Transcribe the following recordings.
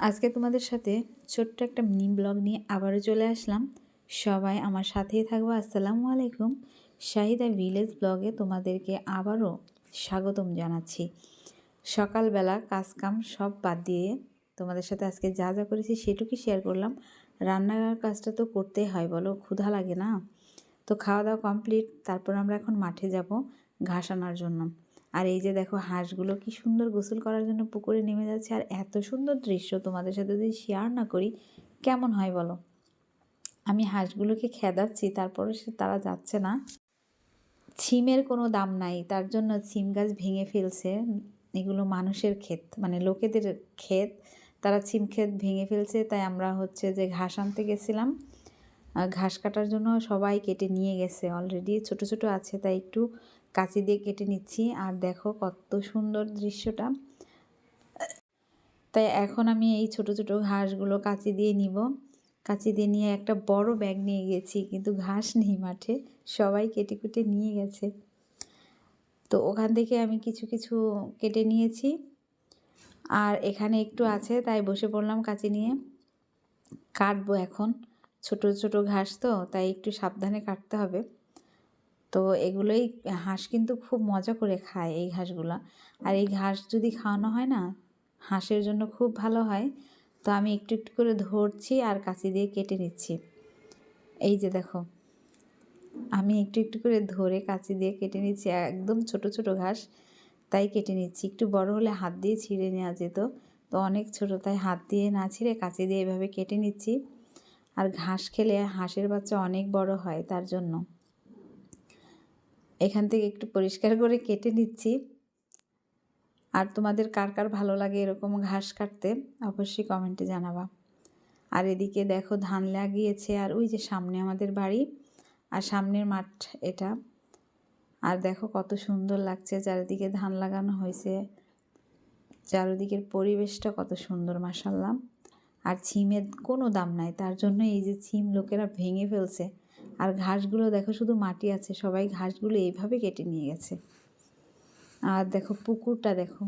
আজকে তোমাদের সাথে ছোট্ট একটা মিনি ব্লগ নিয়ে আবারও চলে আসলাম। সবাই আমার সাথেই থাকব। আসসালামু আলাইকুম। শাহিদা ভিলেজ ব্লগে তোমাদেরকে আবারও স্বাগতম জানাচ্ছি। সকালবেলা কাজকাম সব বাদ দিয়ে তোমাদের সাথে আজকে যা যা করেছি সেটুকুই শেয়ার করলাম। রান্নার কাজটা তো করতেই হয়, বলো? ক্ষুধা লাগে না? তো খাওয়া দাওয়া কমপ্লিট তারপর আমরা এখন মাঠে যাব ঘাস আনার জন্য। আর এই যে দেখো হাঁসগুলো কি সুন্দর গোসল করার জন্য পুকুরে নেমে যাচ্ছে আর এত সুন্দর দৃশ্য তোমাদের সাথে যদি শেয়ার না করি, কেমন হয় বলো? আমি হাঁসগুলোকে খেদাচ্ছি তারপরে সে তারা যাচ্ছে না। ছিমের কোনো দাম নাই, তার জন্য ছিম গাছ ভেঙে ফেলছে। এগুলো মানুষের ক্ষেত মানে লোকেদের ক্ষেত। তারা ছিম ক্ষেত ভেঙে ফেলছে, তাই আমরা হচ্ছে যে ঘাস আনতে গেছিলাম। ঘাস কাটার জন্য সবাই কেটে নিয়ে গেছে অলরেডি ছোট ছোট আছে, তাই একটু কাঁচি দিয়ে কেটে নিচ্ছি। আর দেখো কত সুন্দর দৃশ্যটা। তাই এখন আমি এই ছোট ছোট ঘাসগুলো কাঁচি দিয়ে নিব। কাঁচি দিয়ে নিয়ে একটা বড় ব্যাগ নিয়ে গেছি, কিন্তু ঘাস নেই মাঠে, সবাই কেটে কুটে নিয়ে গেছে। তো ওখান থেকে আমি কিছু কিছু কেটে নিয়েছি। আর এখানে একটু আছে, তাই বসে পড়লাম কাঁচি নিয়ে। কাটবো এখন। ছোট ছোট ঘাস তো, তাই একটু সাবধানে কাটতে হবে। তো এগুলোই হাঁস কিন্তু খুব মজা করে খায় এই ঘাসগুলো। আর এই ঘাস যদি খাওয়ানো হয় না, হাঁসের জন্য খুব ভালো হয়। তো আমি একটু একটু করে ধরছি আর কাঁচি দিয়ে কেটে নিচ্ছি। এই যে দেখো, আমি একটু একটু করে ধরে কাঁচি দিয়ে কেটে নিচ্ছি। একদম ছোট ছোট ঘাস, তাই কেটে নিচ্ছি। একটু বড় হলে হাত দিয়ে ছিঁড়ে নেওয়া যেত। তো অনেক ছোট, তাই হাত দিয়ে না ছিঁড়ে কাঁচি দিয়ে এভাবে কেটে নিচ্ছি। আর ঘাস খেলে হাঁসের বাচ্চা অনেক বড় হয় তার জন্য। এখান থেকে একটু পরিষ্কার করে কেটে নিচ্ছি। আর তোমাদের কার কার ভালো লাগে এরকম ঘাস কাটতে, অবশ্যই কমেন্টে জানাবা। আর এদিকে দেখো ধান লাগিয়েছে, আর ওই যে সামনে আমাদের বাড়ি, আর সামনের মাঠ এটা। আর দেখো কত সুন্দর লাগছে, চারিদিকে ধান লাগানো হয়েছে। চারিদিকের পরিবেশটা কত সুন্দর মাসাল্লাম আর ছিমের কোনো দাম নাই, তার জন্য এই যে ছিম লোকেরা ভেঙে ফেলছে। আর ঘাসগুলো দেখো শুধু মাটি আছে, সবাই ঘাসগুলো এইভাবে কেটে নিয়ে গেছে। আর দেখো পুকুরটা দেখো।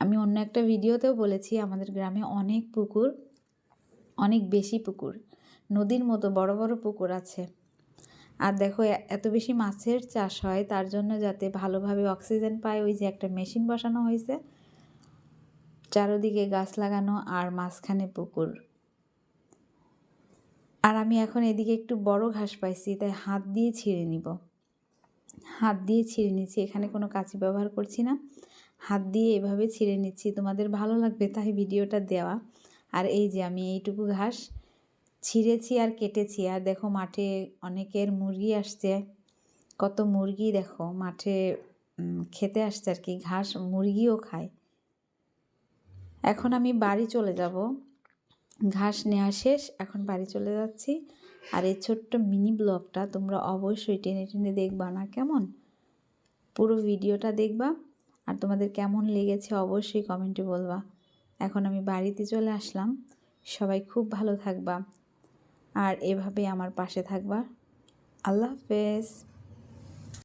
আমি অন্য একটা ভিডিওতেও বলেছি, আমাদের গ্রামে অনেক পুকুর, অনেক বেশি পুকুর। নদীর মতো বড় বড় পুকুর আছে। আর দেখো এত বেশি মাছের চাষ হয়, তার জন্য যাতে ভালোভাবে অক্সিজেন পায়, ওই যে একটা মেশিন বসানো হয়েছে। চারোদিকে গাছ লাগানো আর মাঝখানে পুকুর। আর আমি এখন এদিকে একটু বড় ঘাস পাইছি, তাই হাত দিয়ে ছিঁড়ে নিব। হাত দিয়ে ছিঁড়ে নিচ্ছি, এখানে কোনো কাঁচি ব্যবহার করছি না। হাত দিয়ে এভাবে ছিঁড়ে নিচ্ছি, তোমাদের ভালো লাগবে তাই ভিডিওটা দেওয়া। আর এই যে আমি এইটুকু ঘাস ছিঁড়েছি আর কেটেছি, আর দেখো মাঠে অনেকের মুরগি আসছে। কত মুরগি দেখো, মাঠে খেতে আসছে আর কি, ঘাস মুরগিও খায়। এখন আমি বাড়ি চলে যাব। ঘাস নেওয়া শেষ, এখন বাড়ি চলে যাচ্ছি। আর এই ছোট্ট মিনি ব্লগটা তোমরা অবশ্যই টেনে টেনে দেখবা না, কেমন? পুরো ভিডিওটা দেখবা। আর তোমাদের কেমন লেগেছে অবশ্যই কমেন্টে বলবা। এখন আমি বাড়িতে চলে আসলাম। সবাই খুব ভালো থাকবা। আর এভাবে আমার পাশে থাকবা। আল্লাহ হাফেজ।